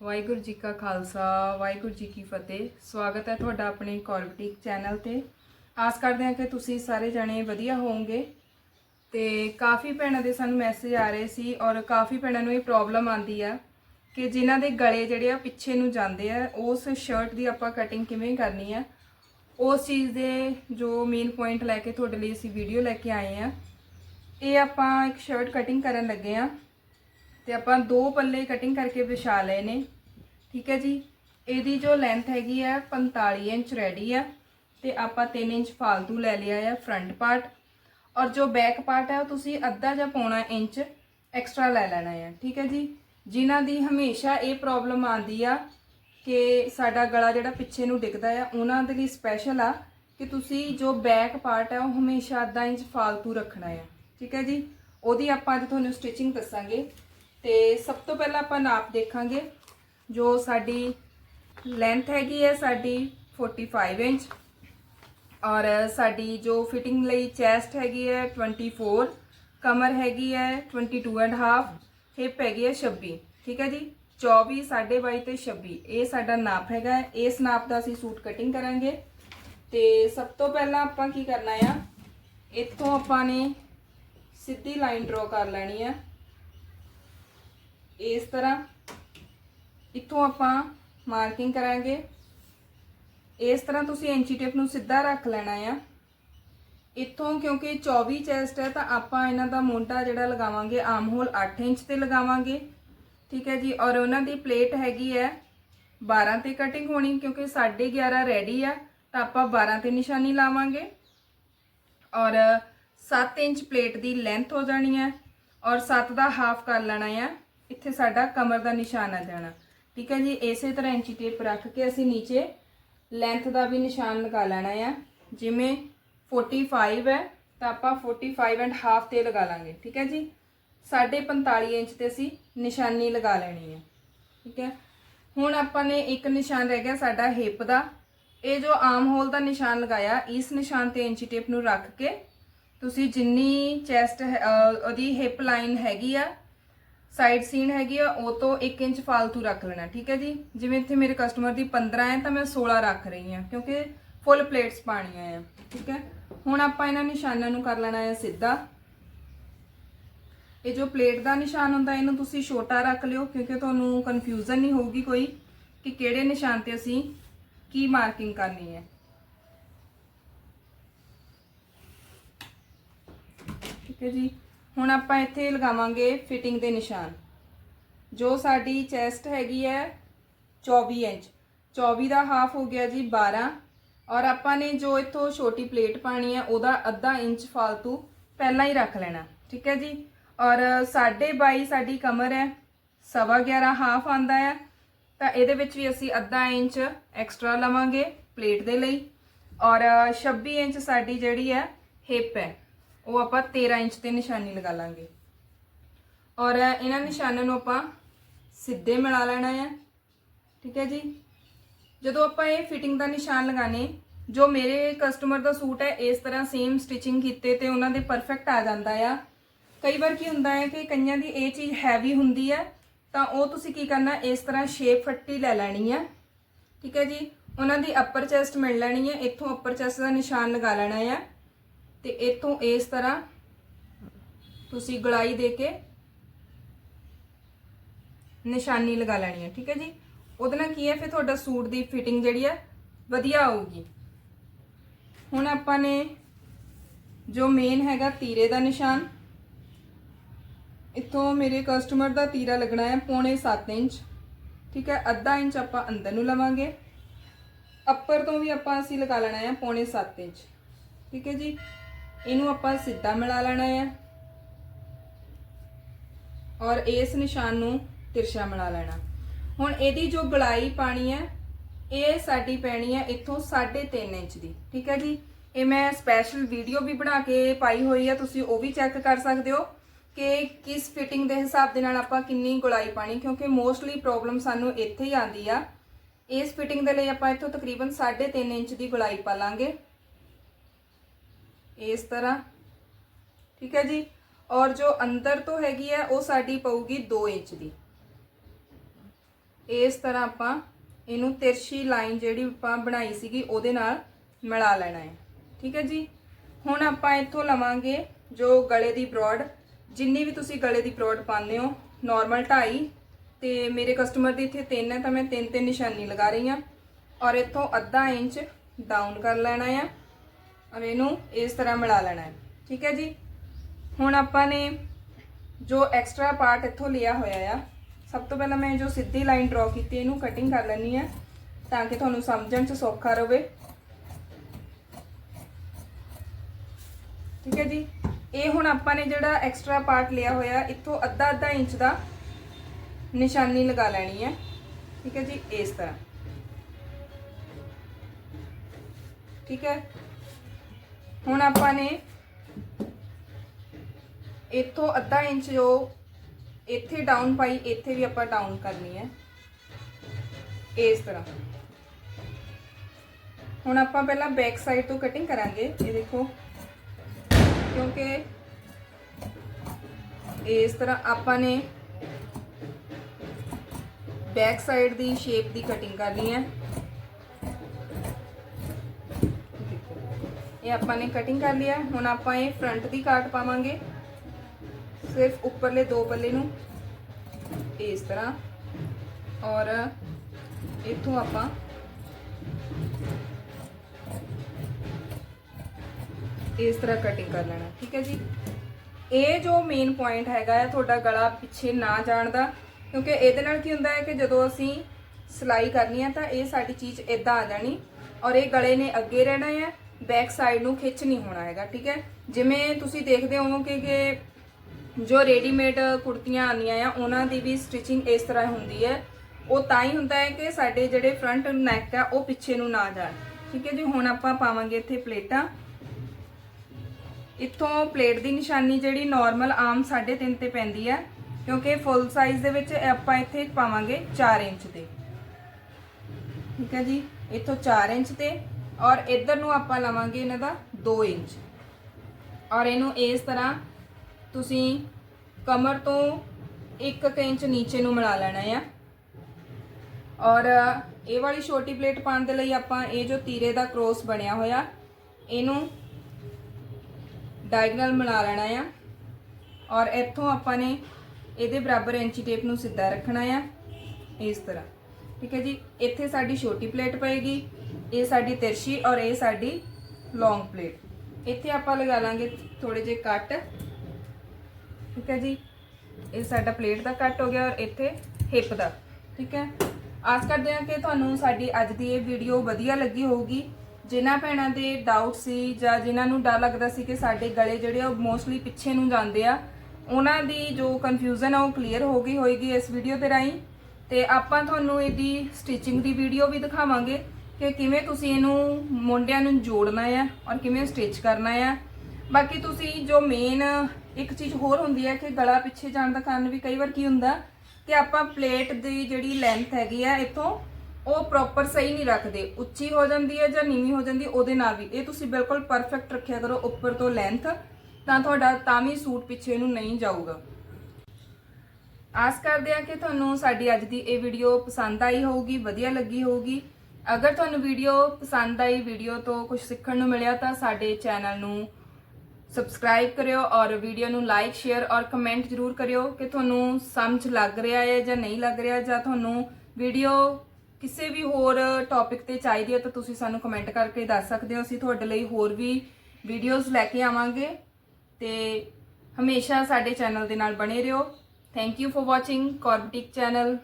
ਵਾਹਿਗੁਰੂ ਜੀ ਕਾ ਖਾਲਸਾ, ਵਾਹਿਗੁਰੂ ਜੀ ਕੀ ਫਤਿਹ। ਸਵਾਗਤ ਹੈ ਤੁਹਾਡਾ ਆਪਣੇ ਕੋਲਬਟਿਕ ਚੈਨਲ ਤੇ। ਆਸ ਕਰਦੇ ਹਾਂ ਕਿ ਤੁਸੀਂ ਸਾਰੇ ਜਣੇ ਵਧੀਆ ਹੋਵੋਗੇ। ਤੇ ਕਾਫੀ ਭੈਣਾਂ ਦੇ ਸਾਨੂੰ ਮੈਸੇਜ ਆ ਰਹੇ ਸੀ ਔਰ ਕਾਫੀ ਭੈਣਾਂ ਨੂੰ ਇਹ ਪ੍ਰੋਬਲਮ ਆਂਦੀ ਆ ਕਿ ਜਿਨ੍ਹਾਂ ਦੇ ਗਲੇ ਜਿਹੜੇ ਆ ਪਿੱਛੇ ਨੂੰ ਜਾਂਦੇ ਆ, ਉਸ ਸ਼ਰਟ ਦੀ ਆਪਾਂ ਕਟਿੰਗ ਕਿਵੇਂ ਕਰਨੀ ਆ, ਉਸ ਚੀਜ਼ ਦੇ ਜੋ ਮੇਨ ਪੁਆਇੰਟ ਲੈ ਕੇ ਤੁਹਾਡੇ ਲਈ ਅਸੀਂ ਵੀਡੀਓ ਲੈ ਕੇ ਆਏ ਆ। ਇਹ ਆਪਾਂ ਇੱਕ ਸ਼ਰਟ ਕਟਿੰਗ ਕਰਨ ਲੱਗੇ ਆ। ਤੇ ਆਪਾਂ ਦੋ ਪੱਲੇ ਕਟਿੰਗ ਕਰਕੇ ਵਿਛਾ ਲਏ ਨੇ। ਠੀਕ ਹੈ ਜੀ? ਇਹਦੀ ਜੋ ਲੈਂਥ ਹੈਗੀ ਆ 45 ਇੰਚ ਰੈਡੀ ਆ ਤੇ ਆਪਾਂ 3 ਇੰਚ ਫਾਲਤੂ ਲੈ ਲਿਆ ਆ ਫਰੰਟ ਪਾਰਟ ਔਰ ਜੋ ਬੈਕ ਪਾਰਟ ਹੈ ਉਹ ਤੁਸੀਂ ਅੱਧਾ ਜਾਂ ਪੌਣਾ ਇੰਚ ਐਕਸਟਰਾ ਲੈ ਲੈਣਾ ਆ। ਠੀਕ ਹੈ ਜੀ? ਜਿਨ੍ਹਾਂ ਦੀ ਹਮੇਸ਼ਾ ਇਹ ਪ੍ਰੋਬਲਮ ਆਉਂਦੀ ਆ ਕਿ ਸਾਡਾ ਗਲਾ ਜਿਹੜਾ ਪਿੱਛੇ ਨੂੰ ਡਿੱਗਦਾ ਆ, ਉਹਨਾਂ ਦੇ ਲਈ ਸਪੈਸ਼ਲ ਆ ਕਿ ਤੁਸੀਂ ਜੋ ਬੈਕ ਪਾਰਟ ਹੈ ਉਹ ਹਮੇਸ਼ਾ ਅੱਧਾ ਇੰਚ ਫਾਲਤੂ ਰੱਖਣਾ ਆ। ਠੀਕ ਹੈ ਜੀ? ਉਹਦੀ ਆਪਾਂ ਅੱਜ ਤੁਹਾਨੂੰ ਸਟਿਚਿੰਗ ਦੱਸਾਂਗੇ। ਤੇ ਸਭ ਤੋਂ ਪਹਿਲਾਂ ਆਪਾਂ ਨਾਪ ਦੇਖਾਂਗੇ, ਜੋ ਸਾਡੀ ਲੈਂਥ ਹੈਗੀ ਹੈ ਸਾਡੀ 45 ਇੰਚ ਔਰ ਸਾਡੀ ਜੋ ਫਿਟਿੰਗ ਲਈ ਚੈਸਟ ਹੈਗੀ ਹੈ 24 ਕਮਰ ਹੈਗੀ ਹੈ 22 ਐਂਡ ਹਾਫ ਹਿਪ ਹੈਗੀ ਹੈ 26 ਠੀਕ ਹੈ ਜੀ? 24 22.5 ਤੇ 26 ਇਹ ਸਾਡਾ ਨਾਪ ਹੈਗਾ ਇਸ ਨਾਪ ਦਾ ਅਸੀਂ ਸੂਟ ਕਟਿੰਗ ਕਰਾਂਗੇ। ਤੇ ਸਭ ਤੋਂ ਪਹਿਲਾਂ ਆਪਾਂ ਕੀ ਕਰਨਾ ਆ? ਇੱਥੋਂ ਆਪਾਂ ਨੇ ਸਿੱਧੀ ਲਾਈਨ ਡਰਾ ਕਰ ਲੈਣੀ ਹੈ ਇਸ ਤਰ੍ਹਾਂ ਇੱਥੋਂ ਆਪਾਂ ਮਾਰਕਿੰਗ ਕਰਾਂਗੇ। ਇਸ ਤਰ੍ਹਾਂ ਤੁਸੀਂ ਐਂਚੀ ਟੇਪ ਨੂੰ ਸਿੱਧਾ ਰੱਖ ਲੈਣਾ ਆ। ਇੱਥੋਂ ਕਿਉਂਕਿ 24 ਚੈਸਟ ਹੈ, ਤਾਂ ਆਪਾਂ ਇਹਨਾਂ ਦਾ ਮੋਢਾ ਜਿਹੜਾ ਲਗਾਵਾਂਗੇ, ਆਮ ਹੋਲ 8 ਇੰਚ ਤੇ ਲਗਾਵਾਂਗੇ। ਠੀਕ ਹੈ ਜੀ, ਔਰ ਉਹਨਾਂ ਦੀ ਪਲੇਟ ਹੈਗੀ ਹੈ 12 ਤੇ ਕਟਿੰਗ ਹੋਣੀ, ਕਿਉਂਕਿ 11.5 ਰੈਡੀ ਆ, ਤਾਂ ਆਪਾਂ 12 ਤੇ ਨਿਸ਼ਾਨੀ ਲਾਵਾਂਗੇ। ਔਰ 7 ਇੰਚ ਪਲੇਟ ਦੀ ਲੈਂਥ ਹੋ ਜਾਣੀ ਹੈ, ਔਰ 7 ਦਾ ਹਾਫ ਕਰ ਲੈਣਾ ਹੈ ਇੱਥੇ ਸਾਡਾ ਕਮਰ ਦਾ ਨਿਸ਼ਾਨ ਆ ਜਾਣਾ। ਠੀਕ ਹੈ ਜੀ, ਇਸੇ ਤਰ੍ਹਾਂ ਇੰਚੀ ਟੇਪ ਰੱਖ ਕੇ ਅਸੀਂ ਨੀਚੇ ਲੈਂਥ ਦਾ ਵੀ ਨਿਸ਼ਾਨ ਲਗਾ ਲੈਣਾ ਆ। ਜਿਵੇਂ 45 ਹੈ, ਤਾਂ ਆਪਾਂ 45 ਐਂਡ ਹਾਫ ਤੇ ਲਗਾ ਲਾਂਗੇ। ਠੀਕ ਹੈ ਜੀ 45 ਇੰਚ ਤੇ ਅਸੀਂ ਨਿਸ਼ਾਨੀ ਲਗਾ ਲੈਣੀ ਹੈ ਠੀਕ ਹੈ, ਹੁਣ ਆਪਾਂ ਨੇ ਇੱਕ ਨਿਸ਼ਾਨ ਰਹਿ ਗਿਆ ਸਾਡਾ ਹਿਪ ਦਾ। ਇਹ ਜੋ ਆਰਮ ਹੋਲ ਦਾ ਨਿਸ਼ਾਨ ਲਗਾਇਆ, ਇਸ ਨਿਸ਼ਾਨ ਤੇ ਇੰਚੀ ਟੇਪ ਨੂੰ ਰੱਖ ਕੇ ਤੁਸੀਂ ਜਿੰਨੀ ਚੈਸਟ ਉਹਦੀ ਹਿਪ ਲਾਈਨ ਹੈਗੀ ਆ ਸਾਈਡ ਸੀਨ ਹੈਗੀ ਆ, ਉਹ ਤੋਂ 1 ਇੰਚ ਫਾਲਤੂ ਰੱਖ ਲੈਣਾ, ਠੀਕ ਹੈ ਜੀ? ਜਿਵੇਂ ਇੱਥੇ ਮੇਰੇ ਕਸਟਮਰ ਦੀ 15 ਹੈ, ਤਾਂ ਮੈਂ 16 ਰੱਖ ਰਹੀ ਹਾਂ, ਕਿਉਂਕਿ ਫੁੱਲ ਪਲੇਟਸ ਪਾਣੀਆਂ ਆ, ਠੀਕ ਹੈ? ਹੁਣ ਆਪਾਂ ਇਹਨਾਂ ਨਿਸ਼ਾਨਾਂ ਨੂੰ ਕਰ ਲੈਣਾ ਹੈ ਸਿੱਧਾ। ਇਹ ਜੋ ਪਲੇਟ ਦਾ ਨਿਸ਼ਾਨ ਹੁੰਦਾ, ਇਹਨੂੰ ਤੁਸੀਂ ਛੋਟਾ ਰੱਖ ਲਿਓ, ਕਿਉਂਕਿ ਤੁਹਾਨੂੰ ਕਨਫਿਊਜ਼ਨ ਨਹੀਂ ਹੋਊਗੀ ਕੋਈ ਕਿ ਕਿਹੜੇ ਨਿਸ਼ਾਨ ਤੇ ਅਸੀਂ ਕੀ ਮਾਰਕਿੰਗ ਕਰਨੀ ਹੈ। ਠੀਕ ਹੈ ਜੀ? ਹੁਣ ਆਪਾਂ ਇੱਥੇ ਲਗਾਵਾਂਗੇ ਫਿਟਿੰਗ ਦੇ ਨਿਸ਼ਾਨ। ਜੋ ਸਾਡੀ ਚੈਸਟ ਹੈਗੀ ਹੈ 24 ਇੰਚ। 24 ਦਾ ਹਾਫ ਹੋ ਗਿਆ ਜੀ 12 ਔਰ ਆਪਾਂ ਨੇ ਜੋ ਇੱਥੋਂ ਛੋਟੀ ਪਲੇਟ ਪਾਣੀ ਹੈ, ਉਹਦਾ ਅੱਧਾ ਇੰਚ ਫਾਲਤੂ ਪਹਿਲਾਂ ਹੀ ਰੱਖ ਲੈਣਾ। ਠੀਕ ਹੈ ਜੀ? ਔਰ 22.5 ਸਾਡੀ ਕਮਰ ਹੈ, ਸਵਾ 11 ਹਾਫ ਆਂਦਾ ਹੈ। ਤਾਂ ਇਹਦੇ ਵਿੱਚ ਵੀ ਅਸੀਂ ਅੱਧਾ ਇੰਚ ਐਕਸਟਰਾ ਲਵਾਂਗੇ ਪਲੇਟ ਦੇ ਲਈ। ਔਰ 26 ਇੰਚ ਸਾਡੀ ਜਿਹੜੀ ਹੈ ਹਿਪ ਹੈ। ਉਹ ਆਪਾਂ 13 ਇੰਚ ਤੇ ਨਿਸ਼ਾਨੀ ਲਗਾ ਲਾਂਗੇ। ਔਰ ਇਹਨਾਂ ਨਿਸ਼ਾਨਾਂ ਨੂੰ ਆਪਾਂ ਸਿੱਧੇ ਮਿਲਾ ਲੈਣਾ ਹੈ ਠੀਕ ਹੈ ਜੀ? ਜਦੋਂ ਆਪਾਂ ਇਹ ਫਿਟਿੰਗ ਦਾ ਨਿਸ਼ਾਨ ਲਗਾਣੇ ਜੋ ਮੇਰੇ ਕਸਟਮਰ ਦਾ ਸੂਟ ਹੈ, ਇਸ ਤਰ੍ਹਾਂ ਸੇਮ ਸਟਿਚਿੰਗ ਕੀਤੇ ਤੇ ਉਹਨਾਂ ਦੇ ਪਰਫੈਕਟ ਆ ਜਾਂਦਾ ਆ। ਕਈ ਵਾਰ ਕੀ ਹੁੰਦਾ ਹੈ ਕਿ ਕਈਆਂ ਦੀ ਇਹ ਚੀਜ਼ ਹੈਵੀ ਹੁੰਦੀ ਹੈ ਤਾਂ ਉਹ ਤੁਸੀਂ ਕੀ ਕਰਨਾ, ਇਸ ਤਰ੍ਹਾਂ ਸ਼ੇਪ ਫੱਟੀ ਲੈ ਲੈਣੀ ਹੈ ਠੀਕ ਹੈ ਜੀ? ਉਹਨਾਂ ਦੀ ਅਪਰ ਚੈਸਟ ਮਿਲ ਲੈਣੀ ਹੈ ਇੱਥੋਂ ਅਪਰ ਚੈਸਟ ਦਾ ਨਿਸ਼ਾਨ ਲਗਾ ਲੈਣਾ ਹੈ ਤੇ ਇੱਥੋਂ ਇਸ ਤਰ੍ਹਾਂ ਤੁਸੀਂ ਗਲਾਈ ਦੇ ਕੇ ਨਿਸ਼ਾਨੀ ਲਗਾ ਲੈਣੀ ਹੈ, ਠੀਕ ਹੈ ਜੀ? ਉਹਦੇ ਨਾਲ ਕੀ ਹੈ? ਫਿਰ ਤੁਹਾਡਾ ਸੂਟ ਦੀ ਫਿਟਿੰਗ ਜਿਹੜੀ ਹੈ, ਵਧੀਆ ਆਊਗੀ। ਹੁਣ ਆਪਾਂ ਨੇ ਜੋ ਮੇਨ ਹੈਗਾ ਤੀਰੇ ਦਾ ਨਿਸ਼ਾਨ। ਇੱਥੋਂ ਮੇਰੇ ਕਸਟਮਰ ਦਾ ਤੀਰਾ ਲੱਗਣਾ ਹੈ ਪੌਣੇ 7 ਇੰਚ, ਠੀਕ ਹੈ? ਅੱਧਾ ਇੰਚ ਆਪਾਂ ਅੰਦਰ ਨੂੰ ਲਵਾਂਗੇ। ਅੱਪਰ ਤੋਂ ਵੀ ਆਪਾਂ ਅਸੀਂ ਲਗਾ ਲੈਣਾ ਹੈ ਪੌਣੇ 7 ਇੰਚ, ਠੀਕ ਹੈ ਜੀ? ਇਹਨੂੰ ਆਪਾਂ ਸਿੱਧਾ ਮਿਲਾ ਲੈਣਾ ਹੈ। ਔਰ ਇਸ ਨਿਸ਼ਾਨ ਨੂੰ ਤਿਰਛਾ ਮਿਲਾ ਲੈਣਾ। ਹੁਣ ਇਹਦੀ ਜੋ ਗਲਾਈ ਪਾਣੀ ਹੈ, ਇਹ ਸਾਡੀ ਪੈਣੀ ਹੈ ਇੱਥੋਂ 3.5 ਇੰਚ ਦੀ, ਠੀਕ ਹੈ ਜੀ? ਇਹ ਮੈਂ ਸਪੈਸ਼ਲ ਵੀਡੀਓ ਵੀ ਬਣਾ ਕੇ ਪਾਈ ਹੋਈ ਹੈ ਤੁਸੀਂ ਉਹ ਵੀ ਚੈੱਕ ਕਰ ਸਕਦੇ ਹੋ ਕਿ ਕਿਸ ਫਿਟਿੰਗ ਦੇ ਹਿਸਾਬ ਦੇ ਨਾਲ ਆਪਾਂ ਕਿੰਨੀ ਗਲਾਈ ਪਾਣੀ, ਕਿਉਂਕਿ ਮੋਸਟਲੀ ਪ੍ਰੋਬਲਮ ਸਾਨੂੰ ਇੱਥੇ ਹੀ ਆਉਂਦੀ ਆ। ਇਸ ਫਿਟਿੰਗ ਦੇ ਲਈ ਆਪਾਂ ਇੱਥੋਂ ਤਕਰੀਬਨ 3.5 ਇੰਚ ਦੀ ਗਲਾਈ ਪਾ ਲਾਂਗੇ। ਇਸ ਤਰ੍ਹਾਂ। ਠੀਕ ਹੈ ਜੀ? ਔਰ ਜੋ ਅੰਦਰ ਤੋਂ ਹੈਗੀ ਹੈ, ਉਹ ਸਾਡੀ ਪਊਗੀ 2 ਇੰਚ ਦੀ। ਇਸ ਤਰ੍ਹਾਂ ਆਪਾਂ ਇਹਨੂੰ ਤਿਰਛੀ ਲਾਈਨ ਜਿਹੜੀ ਆਪਾਂ ਬਣਾਈ ਸੀਗੀ, ਉਹਦੇ ਨਾਲ ਮਿਲਾ ਲੈਣਾ ਹੈ। ਠੀਕ ਹੈ ਜੀ? ਹੁਣ ਆਪਾਂ ਇੱਥੋਂ ਲਵਾਂਗੇ ਜੋ ਗਲੇ ਦੀ ਬ੍ਰੌਡ, ਜਿੰਨੀ ਵੀ ਤੁਸੀਂ ਗਲੇ ਦੀ ਬ੍ਰੌਡ ਪਾਉਂਦੇ ਹੋ ਨਾਰਮਲ 2.5 ਤੇ ਮੇਰੇ ਕਸਟਮਰ ਦੀ ਇੱਥੇ 3 ਹੈ, ਤਾਂ ਮੈਂ 3 3 ਨਿਸ਼ਾਨੀ ਲਗਾ ਰਹੀ ਹਾਂ। ਔਰ ਇੱਥੋਂ ਅੱਧਾ ਇੰਚ ਡਾਊਨ ਕਰ ਲੈਣਾ ਹੈ ਔਰ ਇਹਨੂੰ ਇਸ ਤਰ੍ਹਾਂ ਮਿਲਾ ਲੈਣਾ ਹੈ ਠੀਕ ਹੈ ਜੀ ਹੁਣ ਆਪਾਂ ਨੇ ਜੋ ਐਕਸਟਰਾ ਪਾਰਟ ਇੱਥੋਂ ਲਿਆ ਹੋਇਆ ਆ ਸਭ ਤੋਂ ਪਹਿਲਾਂ ਮੈਂ ਜੋ ਸਿੱਧੀ ਲਾਈਨ ਡਰਾ ਕੀਤੀ ਇਹਨੂੰ ਕਟਿੰਗ ਕਰ ਲੈਣੀ ਹੈ ਤਾਂ ਕਿ ਤੁਹਾਨੂੰ ਸਮਝਣ 'ਚ ਸੌਖਾ ਰਹੇ ਠੀਕ ਹੈ ਜੀ ਇਹ ਹੁਣ ਆਪਾਂ ਨੇ ਜਿਹੜਾ ਐਕਸਟਰਾ ਪਾਰਟ ਲਿਆ ਹੋਇਆ ਇੱਥੋਂ ਅੱਧਾ ਅੱਧਾ ਇੰਚ ਦਾ ਨਿਸ਼ਾਨੀ ਲਗਾ ਲੈਣੀ ਹੈ ਠੀਕ ਹੈ ਜੀ ਇਸ ਤਰ੍ਹਾਂ ਠੀਕ ਹੈ ਹੁਣ ਆਪਾਂ ਨੇ ਇੱਥੋਂ ਅੱਧਾ ਇੰਚ ਜੋ ਇੱਥੇ ਡਾਊਨ ਪਾਈ, ਇੱਥੇ ਵੀ ਆਪਾਂ ਡਾਊਨ ਕਰਨੀ ਹੈ। ਇਸ ਤਰ੍ਹਾਂ। ਹੁਣ ਆਪਾਂ ਪਹਿਲਾਂ ਬੈਕ ਸਾਈਡ ਤੋਂ ਕਟਿੰਗ ਕਰਾਂਗੇ, ਇਹ ਦੇਖੋ। ਕਿਉਂਕਿ ਇਸ ਤਰ੍ਹਾਂ ਆਪਾਂ ਨੇ ਬੈਕ ਸਾਈਡ ਦੀ ਸ਼ੇਪ ਦੀ ਕਟਿੰਗ ਕਰਨੀ ਹੈ। ਇਹ ਆਪਾਂ ਨੇ ਕਟਿੰਗ ਕਰ ਲਿਆ। ਹੁਣ ਆਪਾਂ ਇਹ ਫਰੰਟ ਦੀ ਕਾਟ ਪਾਵਾਂਗੇ। ਸਿਰਫ ਉੱਪਰਲੇ ਦੋ ਪੱਲੇ ਨੂੰ। ਇਸ ਤਰ੍ਹਾਂ। ਔਰ ਇੱਥੋਂ ਆਪਾਂ ਇਸ ਤਰ੍ਹਾਂ ਕਟਿੰਗ ਕਰ ਲੈਣਾ, ਠੀਕ ਹੈ ਜੀ? ਇਹ ਜੋ ਮੇਨ ਪੁਆਇੰਟ ਹੈਗਾ ਹੈ, ਤੁਹਾਡਾ ਗਲਾ ਪਿੱਛੇ ਨਾ ਜਾਣ ਦਾ। ਕਿਉਂਕਿ ਇਹਦੇ ਨਾਲ ਕੀ ਹੁੰਦਾ ਹੈ ਕਿ ਜਦੋਂ ਅਸੀਂ ਸਿਲਾਈ ਕਰਨੀ ਹੈ ਤਾਂ ਇਹ ਸਾਡੀ ਚੀਜ਼ ਇਦਾਂ ਆ ਜਾਣੀ। ਔਰ ਇਹ ਗਲੇ ਨੇ ਅੱਗੇ ਰਹਿਣਾ ਹੈ। ਬੈਕ ਸਾਈਡ ਨੂੰ ਖਿੱਚ ਨਹੀਂ ਹੋਣਾ ਹੈਗਾ, ਠੀਕ ਹੈ? ਜਿਵੇਂ ਤੁਸੀਂ ਦੇਖਦੇ ਹੋ ਕਿ ਕਿ ਜੋ ਰੈਡੀਮੇਡ ਕੁੜਤੀਆਂ ਆਉਂਦੀਆਂ ਆ, ਉਹਨਾਂ ਦੀ ਵੀ ਸਟਿਚਿੰਗ ਇਸ ਤਰ੍ਹਾਂ ਹੁੰਦੀ ਹੈ। ਉਹ ਤਾਂ ਹੀ ਹੁੰਦਾ ਹੈ ਕਿ ਸਾਡੇ ਜਿਹੜੇ ਫਰੰਟ ਨੈਕ ਆ, ਉਹ ਪਿੱਛੇ ਨੂੰ ਨਾ ਜਾਣ। ਠੀਕ ਹੈ ਜੀ? ਹੁਣ ਆਪਾਂ ਪਾਵਾਂਗੇ ਇੱਥੇ ਪਲੇਟਾਂ। ਇੱਥੋਂ ਪਲੇਟ ਦੀ ਨਿਸ਼ਾਨੀ ਜਿਹੜੀ ਨਾਰਮਲ ਆਮ 3.5 ਤੇ ਪੈਂਦੀ ਹੈ ਕਿਉਂਕਿ ਫੁੱਲ ਸਾਈਜ਼ ਦੇ ਵਿੱਚ ਆਪਾਂ ਇੱਥੇ ਪਾਵਾਂਗੇ 4 ਇੰਚ ਤੇ ਠੀਕ ਹੈ ਜੀ? ਇੱਥੋਂ 4 ਇੰਚ ਤੇ ਔਰ ਇੱਧਰ ਨੂੰ ਆਪਾਂ ਲਵਾਂਗੇ ਇਹਨਾਂ ਦਾ 2 ਇੰਚ। ਔਰ ਇਹਨੂੰ ਇਸ ਤਰ੍ਹਾਂ ਤੁਸੀਂ ਕਮਰ ਤੋਂ 1 ਇੰਚ ਨੀਚੇ ਨੂੰ ਮਿਲਾ ਲੈਣਾ ਆ। ਔਰ ਇਹ ਵਾਲੀ ਛੋਟੀ ਪਲੇਟ ਪਾਉਣ ਦੇ ਲਈ ਆਪਾਂ ਇਹ ਜੋ ਤੀਰੇ ਦਾ ਕ੍ਰੋਸ ਬਣਿਆ ਹੋਇਆ, ਇਹਨੂੰ ਡਾਇਗਨਲ ਮਿਲਾ ਲੈਣਾ ਆ। ਔਰ ਇੱਥੋਂ ਆਪਾਂ ਨੇ ਇਹਦੇ ਬਰਾਬਰ ਐਂਚੀ ਟੇਪ ਨੂੰ ਸਿੱਧਾ ਰੱਖਣਾ ਆ, ਇਸ ਤਰ੍ਹਾਂ। ਠੀਕ ਹੈ ਜੀ, ਇੱਥੇ ਸਾਡੀ ਛੋਟੀ ਪਲੇਟ ਪਏਗੀ। ਇਹ ਸਾਡੀ ਤਿਰਸ਼ੀ ਔਰ ਇਹ ਸਾਡੀ ਲੌਂਗ ਪਲੇਟ ਇੱਥੇ ਆਪਾਂ ਲਗਾ ਲਾਂਗੇ ਥੋੜੇ ਜਿਹੇ ਕੱਟ। ਠੀਕ ਹੈ ਜੀ? ਇਹ ਸਾਡਾ ਪਲੇਟ ਦਾ ਕੱਟ ਹੋ ਗਿਆ ਔਰ ਇੱਥੇ ਹਿੱਪ ਦਾ। ਠੀਕ ਹੈ? ਆਸ ਕਰਦੇ ਹਾਂ ਕਿ ਤੁਹਾਨੂੰ ਸਾਡੀ ਅੱਜ ਦੀ ਇਹ ਵੀਡੀਓ ਵਧੀਆ ਲੱਗੀ ਹੋਊਗੀ। ਜਿਨ੍ਹਾਂ ਭੈਣਾਂ ਦੇ ਡਾਊਟ ਸੀ ਜਾਂ ਜਿਨ੍ਹਾਂ ਨੂੰ ਡਰ ਲੱਗਦਾ ਸੀ ਕਿ ਸਾਡੇ ਗਲੇ ਜਿਹੜੇ ਆ ਉਹ ਮੋਸਟਲੀ ਪਿੱਛੇ ਨੂੰ ਜਾਂਦੇ ਆ, ਉਹਨਾਂ ਦੀ ਜੋ ਕਨਫਿਊਜ਼ਨ ਆ ਉਹ ਕਲੀਅਰ ਹੋ ਗਈ ਹੋਏਗੀ ਇਸ ਵੀਡੀਓ ਦੇ ਰਾਹੀਂ। ਤੇ ਆਪਾਂ ਤੁਹਾਨੂੰ ਇਹਦੀ ਸਟਿਚਿੰਗ ਦੀ ਵੀਡੀਓ ਵੀ ਦਿਖਾਵਾਂਗੇ। ਕਿ ਕਿਵੇਂ ਤੁਸੀਂ ਇਹਨੂੰ ਮੁੰਡਿਆਂ ਨੂੰ ਜੋੜਨਾ ਆ ਔਰ ਕਿਵੇਂ ਸਟਿਚ ਕਰਨਾ ਆ। ਬਾਕੀ ਤੁਸੀਂ ਜੋ ਮੇਨ ਇੱਕ ਚੀਜ਼ ਹੋਰ ਹੁੰਦੀ ਹੈ ਕਿ ਗਲਾ ਪਿੱਛੇ ਜਾਣ ਦਾ ਕਾਰਨ ਵੀ ਕਈ ਵਾਰ ਕੀ ਹੁੰਦਾ ਕਿ ਆਪਾਂ ਪਲੇਟ ਦੀ ਜਿਹੜੀ ਲੈਂਥ ਹੈਗੀ ਆ ਇੱਥੋਂ ਉਹ ਪ੍ਰੋਪਰ ਸਹੀ ਨਹੀਂ ਰੱਖਦੇ। ਉੱਚੀ ਹੋ ਜਾਂਦੀ ਹੈ ਜਾਂ ਨੀਵੀਂ ਹੋ ਜਾਂਦੀ ਉਹਦੇ ਨਾਲ ਵੀ। ਇਹ ਤੁਸੀਂ ਬਿਲਕੁਲ ਪਰਫੈਕਟ ਰੱਖਿਆ ਕਰੋ ਉੱਪਰ ਤੋਂ ਲੈਂਥ ਤਾਂ ਤੁਹਾਡਾ ਤਾਂ ਵੀ ਸੂਟ ਪਿੱਛੇ ਨੂੰ ਨਹੀਂ ਜਾਊਗਾ। ਆਸ ਕਰਦੇ ਆ ਕਿ ਤੁਹਾਨੂੰ ਸਾਡੀ ਅੱਜ ਦੀ ਇਹ ਵੀਡੀਓ ਪਸੰਦ ਆਈ ਹੋਊਗੀ, ਵਧੀਆ ਲੱਗੀ ਹੋਊਗੀ। ਅਗਰ ਤੁਹਾਨੂੰ ਵੀਡੀਓ ਪਸੰਦ ਆਈ ਵੀਡੀਓ ਤੋਂ ਕੁਝ ਸਿੱਖਣ ਨੂੰ ਮਿਲਿਆ ਤਾਂ ਸਾਡੇ ਚੈਨਲ ਨੂੰ ਸਬਸਕ੍ਰਾਈਬ ਕਰਿਓ ਔਰ ਵੀਡੀਓ ਨੂੰ ਲਾਈਕ ਸ਼ੇਅਰ ਔਰ ਕਮੈਂਟ ਜ਼ਰੂਰ ਕਰਿਓ ਕਿ ਤੁਹਾਨੂੰ ਸਮਝ ਲੱਗ ਰਿਹਾ ਹੈ ਜਾਂ ਨਹੀਂ ਲੱਗ ਰਿਹਾ ਜਾਂ ਤੁਹਾਨੂੰ ਵੀਡੀਓ ਕਿਸੇ ਵੀ ਹੋਰ ਟੌਪਿਕ ਤੇ ਚਾਹੀਦੀ ਹੈ ਤਾਂ ਤੁਸੀਂ ਸਾਨੂੰ ਕਮੈਂਟ ਕਰਕੇ ਦੱਸ ਸਕਦੇ ਹੋ। ਅਸੀਂ ਤੁਹਾਡੇ ਲਈ ਹੋਰ ਵੀ ਵੀਡੀਓਜ਼ ਲੈ ਕੇ ਆਵਾਂਗੇ ਤੇ ਹਮੇਸ਼ਾ ਸਾਡੇ ਚੈਨਲ ਦੇ ਨਾਲ ਬਣੇ ਰਹੋ। ਥੈਂਕ ਯੂ ਫॉर ਵਾਚਿੰਗ ਕੋਰਬਟਿਕ ਚੈਨਲ